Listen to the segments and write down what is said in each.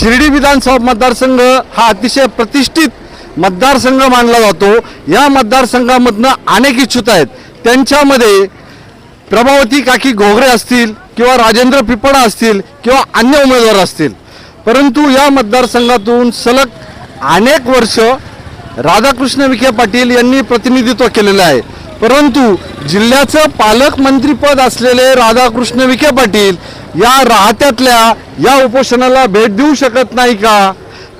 शिर्डी विधानसभा मतदारसंघ हा अतिशय प्रतिष्ठित मतदारसंघ मानला जातो. या मतदारसंघामधनं अनेक इच्छुक आहेत. त्यांच्यामध्ये प्रभावती काकी घोगरे असतील किंवा राजेंद्र पिपळा असतील किंवा अन्य उमेदवार असतील. परंतु या मतदारसंघातून सलग अनेक वर्ष राधाकृष्ण विखे पाटील यांनी प्रतिनिधित्व केलेलं आहे. परंतु जिल्ह्याचं पालकमंत्रीपद असलेले राधाकृष्ण विखे पाटील या राहत्यातल्या या उपोषणाला भेट देऊ शकत नाही का?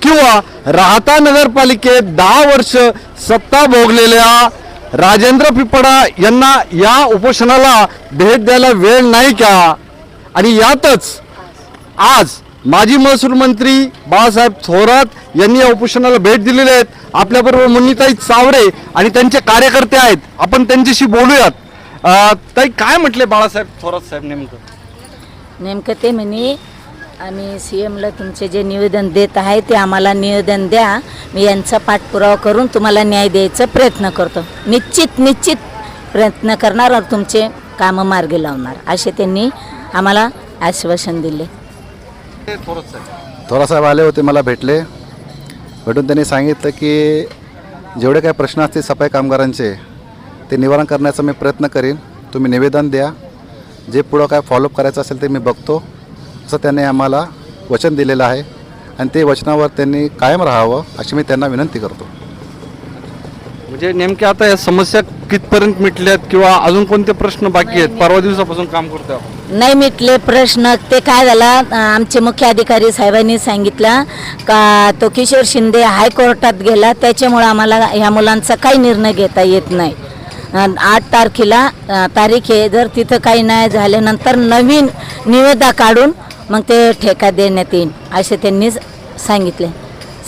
किंवा राहता नगरपालिकेत दहा वर्ष सत्ता भोगलेल्या राजेंद्र पिपडा यांना या उपोषणाला भेट द्यायला वेळ नाही का? आणि यातच आज माजी महसूल मंत्री बाळासाहेब थोरात यांनी या उपोषणाला भेट दिलेले आहेत. आपल्याबरोबर मुन्नीताई चावरे आणि त्यांचे कार्यकर्ते आहेत. आपण त्यांच्याशी बोलूयात. ताई काय म्हटले बाळासाहेब थोरात साहेब नेमकं? नेमकं ते म्हणे आम्ही सी एमला तुमचे जे निवेदन देत आहे ते आम्हाला निवेदन द्या. मी यांचा पाठपुरावा करून तुम्हाला न्याय द्यायचा प्रयत्न करतो. निश्चित निश्चित प्रयत्न करणार और तुमचे कामं मार्गी लावणार. असे त्यांनी आम्हाला आश्वासन दिले. थोरासाहेब आले होते मला भेटले. भेटून त्यांनी सांगितलं की जेवढे काही प्रश्न असतील सफाई कामगारांचे ते निवारण करण्याचा मी प्रयत्न करीन. तुम्ही निवेदन द्या. जे पुढं काय फॉलोअप करायचं असेल ते मी बघतो. असं त्यांनी आम्हाला वचन दिलेलं आहे. आणि ते वचनावर त्यांनी कायम राहावं अशी मी त्यांना विनंती करतो. म्हणजे नेमके आता या समस्या कितपर्यंत मिटल्यात किंवा अजून कोणते प्रश्न बाकी आहेत? परवा दिवसापासून काम आपण. नाही मिटले प्रश्न. ते काय झाला? आमचे मुख्य अधिकारी साहेबांनी सांगितलं का तो किशोर शिंदे हायकोर्टात गेला. त्याच्यामुळं आम्हाला ह्या मुलांचा काही निर्णय घेता येत नाही. आठ तारखेला तारीख आहे जर तिथं काही नाही झाल्यानंतर नवीन निवेदा काढून मग ते ठेका देण्यात येईल असे त्यांनी सांगितले.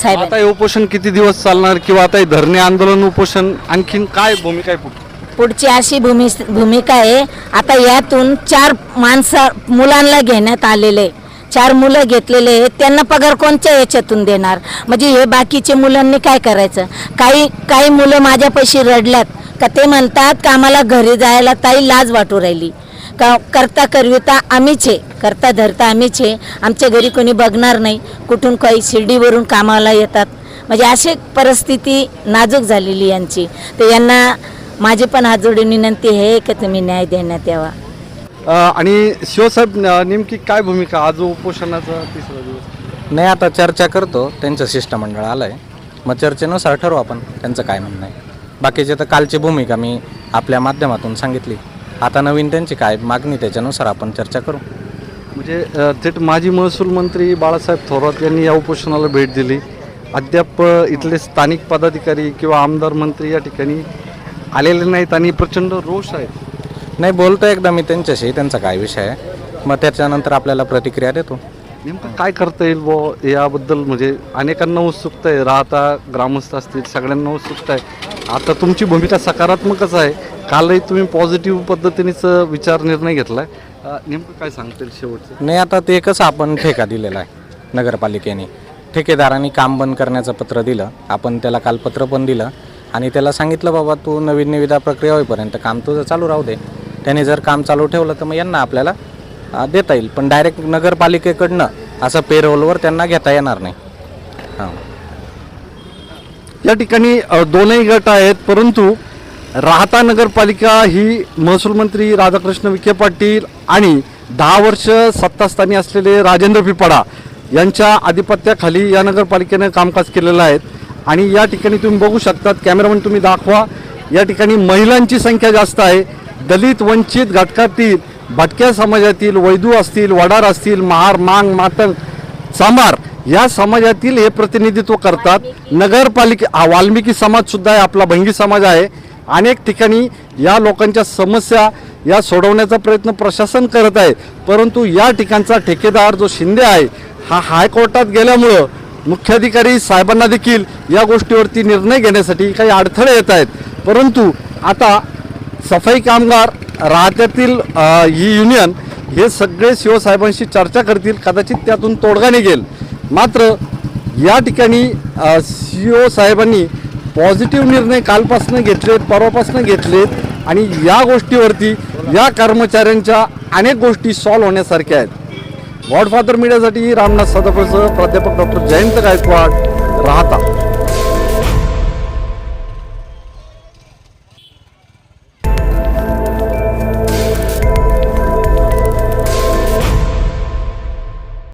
साहेब आता हे उपोषण किती दिवस चालणार किंवा आता हे धरणे आंदोलन उपोषण आणखीन काय भूमिका आहे पुढे? पुढची अशी भूमि भूमिका आहे आता यातून चार माणसं मुलांना घेण्यात आलेले चार मुलं घेतलेले आहेत त्यांना पगार कोणत्या याच्यातून देणार? म्हणजे हे बाकीचे मुलांनी काय करायचं? काही काही मुलं माझ्यापाशी रडल्यात का ते म्हणतात का आम्हाला घरी जायला ताई लाज वाटू राहिली. का करता करविता आम्हीच आहे करता धरता आम्हीच आहे आमच्या घरी कोणी बघणार नाही कुठून काही शिर्डीवरून कामाला येतात. म्हणजे अशी परिस्थिती नाजूक झालेली यांची. तर यांना माझी पण हात जोडून विनंती आहे की तुम्ही न्याय देण्यात यावा. आणि शिवसाहेब नेमकी काय भूमिका आज उपोषणाचा तिसरा दिवस? नाही आता चर्चा करतो. त्यांचं शिष्टमंडळ आलं आहे मग चर्चेनुसार ठरवू आपण त्यांचं काय म्हणणं आहे. बाकीचे तर कालची भूमिका मी आपल्या माध्यमातून सांगितली. आता नवीन त्यांची काय मागणी त्याच्यानुसार आपण चर्चा करू. म्हणजे थेट माजी महसूल मंत्री बाळासाहेब थोरात यांनी या उपोषणाला भेट दिली. अद्याप इथले स्थानिक पदाधिकारी किंवा आमदार मंत्री या ठिकाणी आलेले नाहीत आणि प्रचंड रोष आहे नाही बोलतो एकदा मी त्यांच्याशी त्यांचा काय विषय आहे. मग त्याच्यानंतर आपल्याला प्रतिक्रिया देतो. नेमकं काय करता येईल व याबद्दल? म्हणजे अनेकांना उत्सुकता आहे राहता ग्रामस्थ असतील सगळ्यांना उत्सुकता आहे. आता तुमची भूमिका सकारात्मकच आहे. कालही तुम्ही पॉझिटिव्ह पद्धतीनेच विचार निर्णय घेतलाय. अ, नेमकं काय सांगता येईल शेवटचं? नाही आता ते कसं आपण ठेका दिलेला आहे नगरपालिकेने. ठेकेदारांनी काम बंद करण्याचं पत्र दिलं. आपण त्याला काल पत्र पण दिलं. आणि त्याला सांगितलं बाबा तू नवीन निविदा प्रक्रिया होईपर्यंत काम तुझं चालू राहू दे. त्याने जर काम चालू ठेवलं तर मग यांना आपल्याला देता येईल. पण डायरेक्ट नगरपालिकेकडनं असं पेरोलवर त्यांना घेता येणार नाही. हां. या ठिकाणी दोनही गट आहेत परंतु राहता नगरपालिका ही महसूल मंत्री राधाकृष्ण विखे पाटील आणि दहा वर्ष सत्तास्थानी असलेले राजेंद्र पिपाडा यांच्या आधिपत्याखाली या नगरपालिकेनं कामकाज केलेलं आहे. आणि या ठिकाणी तुम्ही बघू शकतात कॅमेरामन तुम्ही दाखवा या ठिकाणी महिलांची संख्या जास्त आहे. दलित वंचित घटकातील भटक्या समाजातील वैदू असतील वडार असतील महार मांग मातंग चांभार या समाजातील हे प्रतिनिधित्व करतात. नगरपालिके वाल्मिकी समाजसुद्धा आहे आपला भंगी समाज आहे. अनेक ठिकाणी या लोकांच्या समस्या या सोडवण्याचा प्रयत्न प्रशासन करत आहे. परंतु या ठिकाणचा ठेकेदार जो शिंदे आहे हा हायकोर्टात गेल्यामुळं मुख्याधिकारी साहेबांना देखील या गोष्टीवरती निर्णय घेण्यासाठी काही अडथळे येत आहेत. परंतु आता सफाई कामगार राहत्यातील ही युनियन हे सगळे शिवसाहेबांशी चर्चा करतील. कदाचित त्यातून तोडगा निघेल. मात्र या ठिकाणी सी साहेबांनी पॉझिटिव्ह निर्णय कालपासून घेतलेत परवापासून घेतलेत आणि या गोष्टीवरती या कर्मचाऱ्यांच्या अनेक गोष्टी सॉल्व्ह होण्यासारख्या आहेत. गॉडफादर मीडियासाठी रामनाथ सदाप्रसह प्राध्यापक डॉक्टर जयंत गायकवाड राहता.